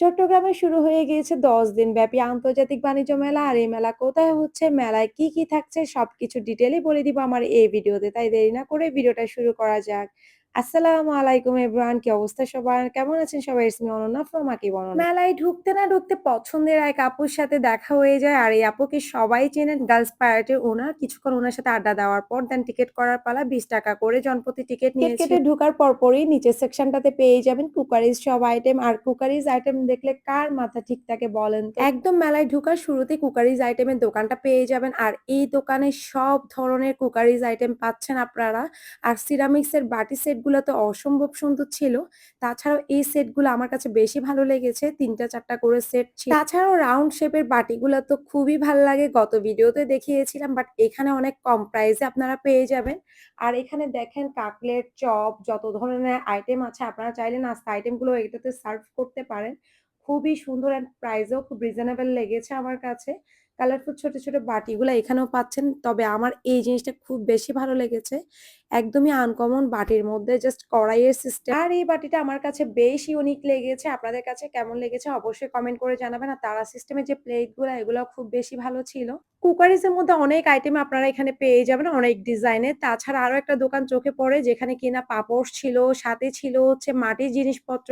চট্টগ্রামে শুরু হয়ে গিয়েছে দশ দিন ব্যাপী আন্তর্জাতিক বাণিজ্য মেলা। আর এই মেলা কোথায় হচ্ছে, মেলায় কি, কি থাকছে সবকিছু ডিটেলে বলে দিব আমার এই ভিডিওতে। তাই দেরি না করে ভিডিওটা শুরু করা যাক। আসসালামু আলাইকুম এভরিওয়ান কি অবস্থা সবার? কেমন আছেন সবাই? ইটস মি অনন্যা ফ্রম আকি বর্ণনা। মেলায় ঢুকতে না ঢুকতে পছন্দের এক আপুর সাথে দেখা হয়ে যায়। আর এই আপুকে সবাই চেনেন গার্লস প্যারেডের ওনার। কিছুক্ষণ ওনার সাথে আড্ডা দেওয়ার পর দেন টিকেট করার পালা ৳২০ করে জনপ্রতি টিকেট নিয়েছি। কেটে ঢোকার পরপরই নিচের সেকশনটাতে পেয়ে যাবেন কুকারিজ সব আইটেম। আর কুকারিজ আইটেম দেখলে কার মাথা ঠিক থাকে বলেন একদম মেলায় ঢোকার শুরুতেই কুকারিজ আইটেমের দোকানটা পেয়ে যাবেন। আর এই দোকানে সব ধরনের কুকারিজ আইটেম পাচ্ছেন আপনারা। আর সিরামিক্স এর বাটি সেট গুলো তো অসম্ভব সুন্দর ছিল। তাছাড়াও এই সেটগুলো আমার কাছে বেশি ভালো লেগেছে। ৩টা ৪টা করে সেট ছিল। তাছাড়াও রাউন্ড শেপের বাটিগুলো তো খুবই ভালো লাগে। গত ভিডিওতে দেখিয়েছিলাম বাট এখানে অনেক কম প্রাইসে আপনারা পেয়ে যাবেন। আর এখানে দেখেন কাকলেট, চপ যত ধরনের আইটেম আছে আপনারা চাইলে নাস্তা আইটেমগুলো এটাতে সার্ভ করতে পারেন। খুবই সুন্দর অ্যান্ড প্রাইসেও খুব রিজনেবল লেগেছে আমার কাছে। কালারফুল ছোট, ছোট বাটিগুলা এখানেও পাচ্ছেন। তবে আমার এই জিনিসটা খুব বেশি ভালো লেগেছে। একদমই আনকমন বাটির মধ্যে জাস্ট কড়াইয়ের সিস্টেম। আর এই বাটিটা আমার কাছে বেশ ইউনিক লেগেছে। আপনাদের কাছে কেমন লেগেছে অবশ্যই কমেন্ট করে জানাবেন। আর তারা সিস্টেমের যে প্লেটগুলা এগুলাও খুব বেশি ভালো ছিল। কুকারিজ এর মধ্যে অনেক আইটেম আপনারা এখানে পেয়ে যাবেন অনেক ডিজাইনের। তাছাড়া আরও একটা দোকান চোখে পড়ে যেখানে কিনা পাপড় ছিল, সাথে ছিল হচ্ছে মাটির জিনিসপত্র।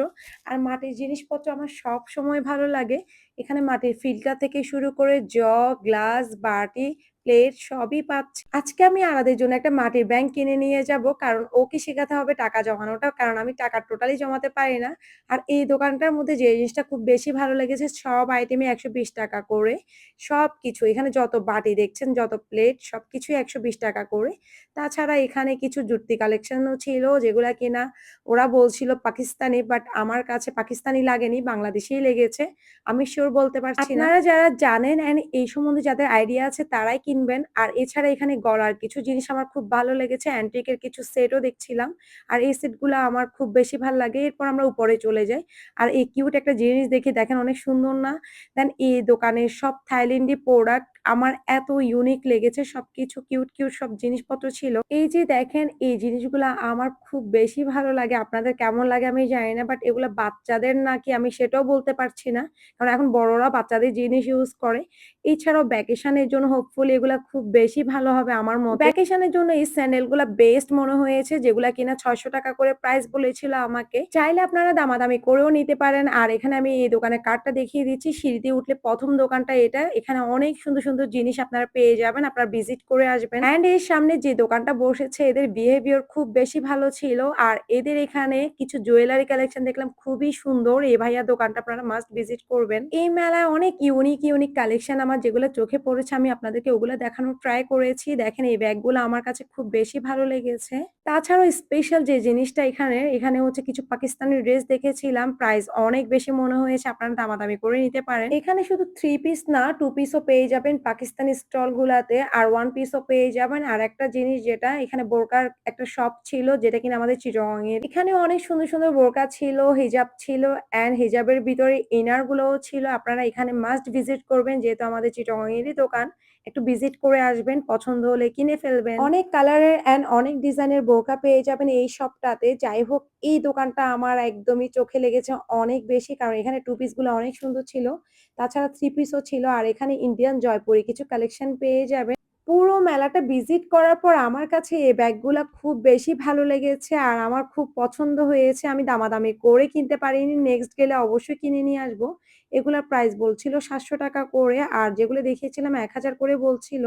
আর মাটির জিনিসপত্র আমার সবসময় ভালো লাগে। এখানে মাটির ফিল্টার থেকে শুরু করে জগ, গ্লাস, বাটি, প্লেট সবই পাচ্ছে আজকে আমি আরাদের জন্য একটা মাটির ব্যাংক কিনে নিয়ে যাব। কারণ ওকে শেখাতে হবে টাকা জমানোটা। কারণ আমি টাকা টোটালি জমাতে পারি না। আর এই দোকানটার মধ্যে যে জিনিসটা খুব বেশি ভালো লেগেছে সব আইটেমই ৳১২০ করে। সবকিছু এখানে যত বাটি দেখছেন, যত প্লেট সবকিছুই ৳১২০ করে। তাছাড়া এখানে কিছু জুত্তি কালেকশনও ছিল যেগুলা কিনা ওরা বলছিল পাকিস্তানি বাট আমার কাছে পাকিস্তানি লাগেনি, বাংলাদেশেই লেগেছে। আমি সিউর বলতে পারছি না। আপনারা যারা জানেন এই সম্বন্ধে যাদের আইডিয়া আছে তারাই কিনবেন। আর এছাড়া এখানে গলার কিছু জিনিস আমার খুব ভালো লেগেছে। অ্যান্টিকের কিছু সেটও দেখছিলাম। আর এই সেটগুলো আমার খুব বেশি ভালো লাগে। এরপর আমরা উপরে চলে যাই। আর এই কিউট একটা জিনিস দেখে, দেখেন অনেক সুন্দর না? দেন এই দোকানের সব থাইল্যান্ডি প্রোডাক্ট আমার এত ইউনিক লেগেছে। সবকিছু কিউট, কিউট সব জিনিসপত্র ছিল। এই যে দেখেন এই জিনিসগুলা আমার খুব বেশি ভালো লাগে। আপনাদের কেমন লাগে আমি জানি না। বাট এগুলা বাচ্চাদের নাকি আমি সেটাও বলতে পারছি না। কারণ এখন বড়রা বাচ্চাদের জিনিস ইউজ করে। এছাড়াও ভ্যাকেশন এর জন্য হোপফুলি এগুলা খুব বেশি ভালো হবে আমার মতে। ভ্যাকেশন এর জন্য এই স্যান্ডেলগুলা বেস্ট মনে হয়েছে যেগুলা কিনা ৳৬০০ করে প্রাইস বলেছিল আমাকে। চাইলে আপনারা দামাদামি করেও নিতে পারেন। আর এখানে আমি এই দোকানের কার্ডটা দেখিয়ে দিচ্ছি। সিঁড়ি দিয়ে উঠলে প্রথম দোকানটা এটা। এখানে অনেক সুন্দর, সুন্দর জিনিস আপনারা পেয়ে যাবেন। আপনারা ভিজিট করে আসবেন। অ্যান্ড এর সামনে যে দোকানটা বসেছে এদের বিহেভিয়ার খুব বেশি ভালো ছিল। আর এদের এখানে কিছু জুয়েলারি কালেকশন দেখলাম খুবই সুন্দর। এই ভাইয়া দোকানটা আপনারা মাস্ট ভিজিট করবেন। এই মেলায় অনেক ইউনিক, ইউনিক কালেকশন আমার যেগুলো চোখে পড়েছে আমি আপনাদেরকে ওগুলো দেখানোর ট্রাই করেছি। দেখেন এই ব্যাগগুলো আমার কাছে খুব বেশি ভালো লেগেছে। তাছাড়াও স্পেশাল যে জিনিসটা এখানে, এখানে হচ্ছে কিছু পাকিস্তানি ড্রেস দেখেছিলাম। প্রাইস অনেক বেশি মনে হয়েছে। আপনারা দামাদামি করে নিতে পারেন। এখানে শুধু থ্রি পিস না 2 পিসও পেয়ে যাবেন পাকিস্তানি স্টল গুলাতে। আর 1 পিসও পেয়ে যাবেন। আর একটা জিনিস যেটা এখানে বোরকার একটা শপ ছিল যেটা কিনা আমাদের চিটাগং এর। এখানে অনেক সুন্দর, সুন্দর বোরকা ছিল, হিজাব ছিল অ্যান্ড হিজাবের ভিতরে ইনার গুলোও ছিল। আপনারা এখানে মাস্ট ভিজিট করবেন যেহেতু আমাদের চিটাগং এরই দোকান। একটু ভিজিট করে আসবেন। পছন্দ হলে কিনে ফেলবেন। অনেক কালারের অ্যান্ড অনেক ডিজাইনের বোরকা পেয়ে যাবেন এই শপটাতে। যাই হোক, এই দোকানটা আমার একদমই চোখে লেগেছে অনেক বেশি। কারণ এখানে টু পিসগুলো অনেক সুন্দর ছিল। তাছাড়া 3 পিসও ছিল। আর এখানে ইন্ডিয়ান জয়পুরি কিছু কালেকশন পেয়ে যাবেন। পুরো মেলাটা ভিজিট করার পর আমার কাছে এই ব্যাগগুলা খুব বেশি ভালো লেগেছে। আর আমার খুব পছন্দ হয়েছে। আমি দামাদামি করে কিনতে পারিনি। নেক্সট গেলে অবশ্যই কিনে নিয়ে আসব। এগুলার প্রাইস বলছিল ৳৭০০ করে। আর যেগুলো দেখিয়েছিলাম এক হাজার করে বলছিল।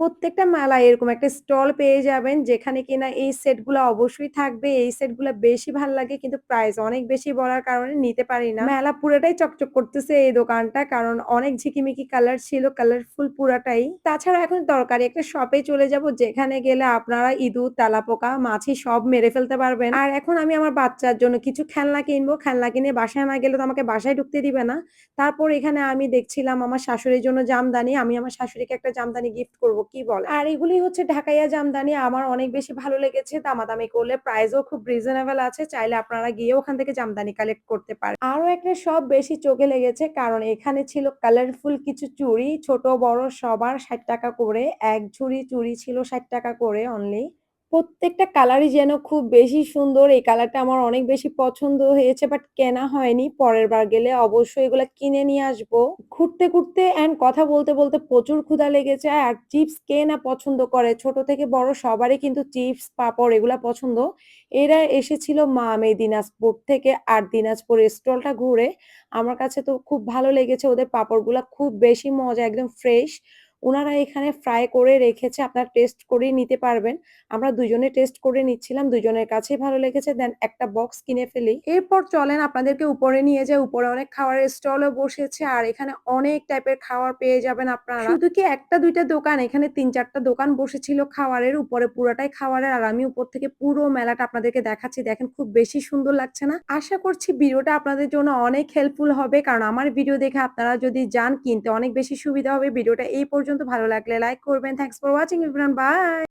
প্রত্যেকটা মেলায় এরকম একটা স্টল পেয়ে যাবেন যেখানে কিনা এই সেটগুলা অবশ্যই থাকবে। এই সেটগুলা বেশি ভালো লাগে কিন্তু প্রাইস অনেক বেশি বলার কারণে নিতে পারি না। মেলা পুরাটাই চকচক করতেছে এই দোকানটা। কারণ অনেক ঝিকিমিকি কালার ছিল, কালারফুল পুরাটাই। তাছাড়া এখন দরকারি একটা শপে চলে যাব যেখানে গেলে আপনারা ইঁদুর, তেলাপোকা, মাছি সব মেরে ফেলতে পারবেন। আর এখন আমি আমার বাচ্চার জন্য কিছু খেলনা কিনবো। খেলনা কিনে বাসায় না গেলে তো আমাকে বাসায় ঢুকতে দিবে না। তারপর এখানে আমি দেখছিলাম আমার শাশুড়ির জন্য জামদানি। আমি আমার শাশুড়িকে একটা জামদানি গিফট করব। কি বল আর এগুলি হচ্ছে ঢাকাইয়া জামদানি। আমার অনেক বেশি ভালো লেগেছে। দামাদামি করলে প্রাইসও খুব রিজনেবল আছে। চাইলে আপনারা গিয়ে ওখান থেকে জামদানি কালেক্ট করতে পারেন। আরও একটা সব বেশি চোখে লেগেছে, কারণ এখানে ছিল কালারফুল কিছু চুড়ি। ছোট, বড়, সবার ৳৬০ করে। এক ঝুড়ি চুড়ি ছিল ৳৬০ করে অনলি। প্রত্যেকটা কালারই যেন খুব বেশি সুন্দর। এই কালারটা আমার অনেক বেশি পছন্দ হয়েছে বাট কেনা হয়নি। পরের বার গেলে অবশ্যই এগুলা কিনে নিয়ে আসব। ঘুরতে, ঘুরতে অ্যান্ড কথা বলতে, বলতে প্রচুর ক্ষুধা লেগেছে। আর চিপস কে না পছন্দ করে? ছোট থেকে বড় সবারই কিন্তু চিপস, পাপড় এগুলা পছন্দ। এরা এসেছিল মামে দিনাজপুর থেকে আর দিনাজপুরের স্টলটা ঘুরে আমার কাছে তো খুব ভালো লেগেছে। ওদের পাপড়গুলা খুব বেশি মজা একদম ফ্রেশ। উনারা এখানে ফ্রাই করে রেখেছে। আপনারা টেস্ট করেই নিতে পারবেন। আমরা দুজনে টেস্ট করে নিচ্ছিলাম। দুজনের কাছেই ভালো লেগেছে। দেন একটা বক্স কিনে ফেলি। এরপর চলেন আপনাদেরকে উপরে নিয়ে যায় উপরে অনেক খাবারের স্টলও বসেছে। আর এখানে অনেক টাইপের খাবার পেয়ে যাবেন আপনারা। শুধু কি ১ টা ২ টা দোকান, এখানে তিন চারটা দোকান বসেছিল খাওয়ারের। উপরে পুরাটাই খাওয়ারের। আর আমি উপর থেকে পুরো মেলাটা আপনাদেরকে দেখাচ্ছি। দেখেন খুব বেশি সুন্দর লাগছে না? আশা করছি ভিডিওটা আপনাদের জন্য অনেক হেল্পফুল হবে। কারণ আমার ভিডিও দেখে আপনারা যদি যান কিনতে অনেক বেশি সুবিধা হবে। ভিডিওটা এই পর্যন্ত ভালো লাগলে লাইক করবেন। Thanks for watching everyone. Bye.